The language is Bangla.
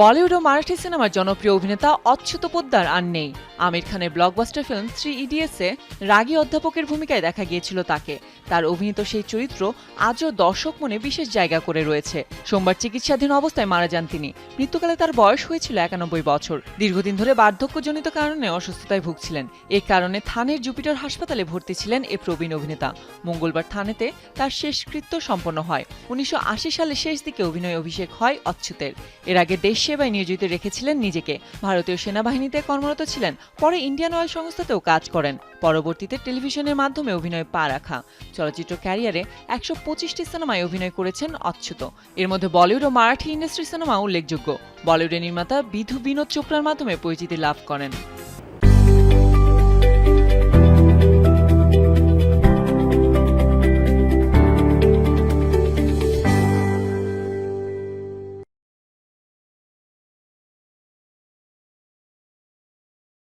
বলিউড ও মারাঠি সিনেমার জনপ্রিয় অভিনেতা অচ্যুত পোদ্দার আর নেই। আমির খানের ব্লকবাস্টার ফিল্ম থ্রি ইডিএসে রাগী অধ্যাপকের ভূমিকায় দেখা গিয়েছিল তাকে। তার অভিনীত সেই চরিত্র আজও দর্শক মনে বিশেষ জায়গা করে রয়েছে। সোমবার চিকিৎসাধীন অবস্থায় মারা যান তিনি। মৃত্যুকালে তার বয়স হয়েছিল একানব্বই বছর। দীর্ঘদিন ধরে বার্ধক্যজনিত কারণে অসুস্থতায় ভুগছিলেন। এ কারণে থানের জুপিটার হাসপাতালে ভর্তি ছিলেন এ প্রবীণ অভিনেতা। মঙ্গলবার থানেতে তার শেষকৃত্য সম্পন্ন হয়। উনিশশো সালে শেষ দিকে অভিনয় অভিষেক হয় অচ্যুতের। এর আগে দেশ সেবায় নিয়োজিত রেখেছিলেন নিজেকে। ভারতীয় সেনাবাহিনীতে কর্মরত ছিলেন, পরে ইন্ডিয়ান অয়েল সংস্থাতেও কাজ করেন। পরবর্তীতে টেলিভিশনের মাধ্যমে অভিনয় পা রাখা। চলচ্চিত্র ক্যারিয়ারে একশো পঁচিশটি সিনেমায় অভিনয় করেছেন অচ্যুত। এর মধ্যে বলিউড ও মারাঠি ইন্ডাস্ট্রি সিনেমা উল্লেখযোগ্য। বলিউডের নির্মাতা বিধু বিনোদ চোপড়ার মাধ্যমে পরিচিতি লাভ করেন।